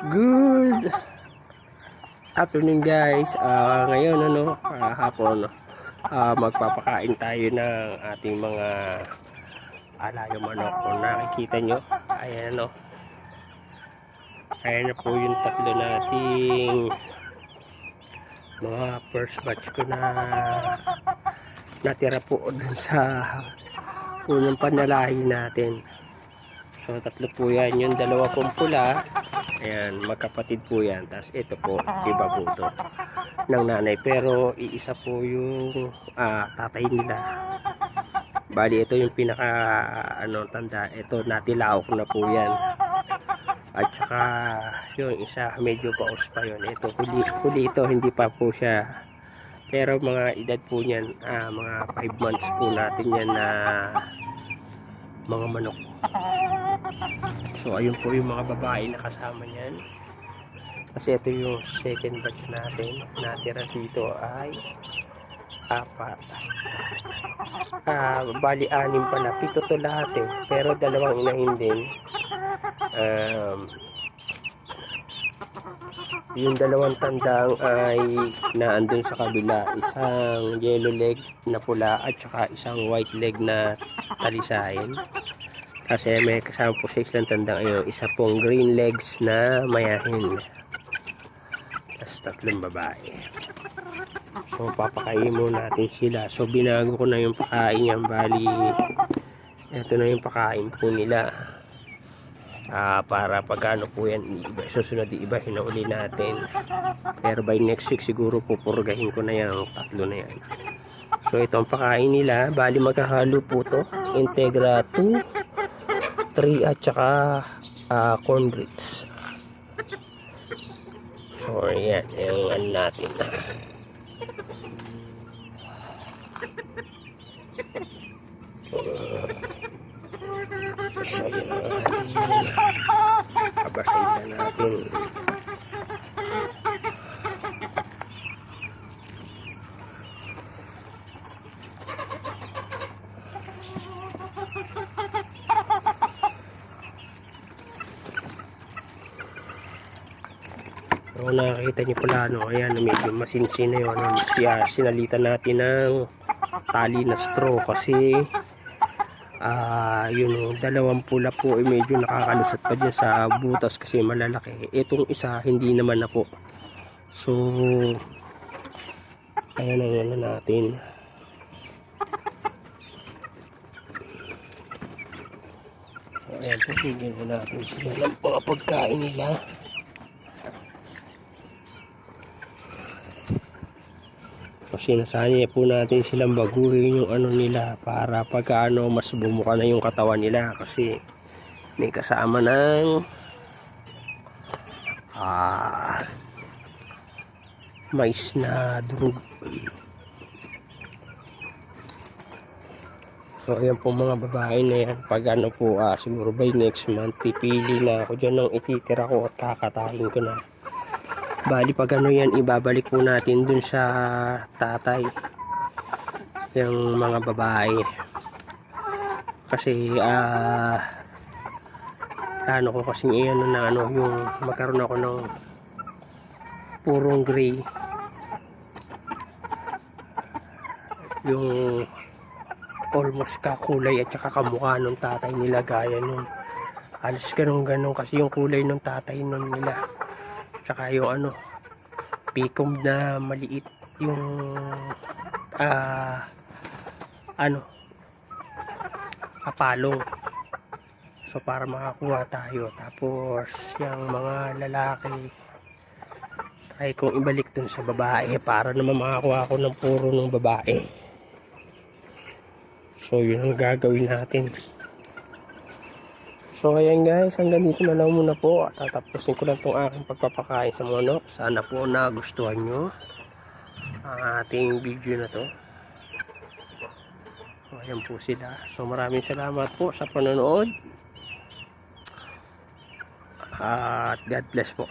Good afternoon guys. Ah, ngayon ano, ah, hapon ah, magpapakain tayo ng ating mga alayo manok. Kung nakikita nyo, ayan ano. Ayan na po yung tatlo nating mga first batch ko na natira po dun sa unang panalahi natin. So tatlo po yan, yung dalawa pong pula, ayan, magkapatid po yan. Tapos ito po, iba po ng nanay. Pero iisa po yung ah, tatay nila. Bali, ito yung pinaka, ano, tanda. Ito, natilaok na po yan. At saka, yung isa, medyo paus pa yun. Ito, huli, huli ito, hindi pa po siya. Pero mga edad po niyan, ah, mga 5 months po natin yan na mga manok. So ayun po yung mga babae na kasama niyan. Kasi ito yung second batch natin. Natira dito ay apat. Ah, bali anim pala. Pito to lahat eh. Pero dalawang inahin din. Um, yung dalawang tandang ay naandun sa kabila. Isang yellow leg na pula at saka isang white leg na talisahin. Kasi may kasama po sa isang tandang ayun, isa pong green legs na mayahin. Tapos tatlong babae. So papakain mo natin sila. So binago ko na yung pakain yan. Bali, ito na yung pakain po nila. Ah, para pag ano po yan, iba, susunod iba, hinauli natin. Pero by next week siguro pupurgahin ko na yan, ang tatlo na yan. So ito ang pakain nila. Bali magkahalo po to. Integra 2 3 at saka ah, corn grits. So, yan. Yung ano natin. So, yan ang ating abasay na natin. Kung nakakita niyo pala, ano, ayan, medyo masinsin na yun. Ano, kaya sinalitan natin ng tali na straw kasi ah yun, dalawang pula po ay medyo nakakalusot pa dyan sa butas kasi malalaki. Itong isa, hindi naman na po. So, ayan ang ano natin. So, ayan po, bigyan na natin sila ng pagkain nila. So sinasanya po natin silang baguhin yung ano nila para pagka ano mas bumuka na yung katawan nila kasi may kasama ng ah mais na durog. So ayan po mga babae na yan pag ano po ah, siguro by next month pipili na ako dyan ng ititira ko at kakatahin ko na. Bali pag ano yan, ibabalik po natin dun sa tatay. Yung mga babae. Kasi, ah, ano ko kasi ano na ano, yung magkaroon ako ng purong gray. Yung almost kakulay at saka kamukha ng tatay nila gaya nun. Halos ganun ganun kasi yung kulay ng tatay nun nila tsaka yung ano pikom na maliit yung ah ano kapalong. So para makakuha tayo. Tapos yung mga lalaki try kong ibalik dun sa babae para naman makakuha ako ng puro ng babae. So yun ang gagawin natin So ayan guys, hanggang dito na lang muna po. At tatapusin ko lang itong aking pagpapakain sa manok. Sana po nagustuhan nyo ang ating video na to. So ayan po sila. So maraming salamat po sa panonood. At God bless po.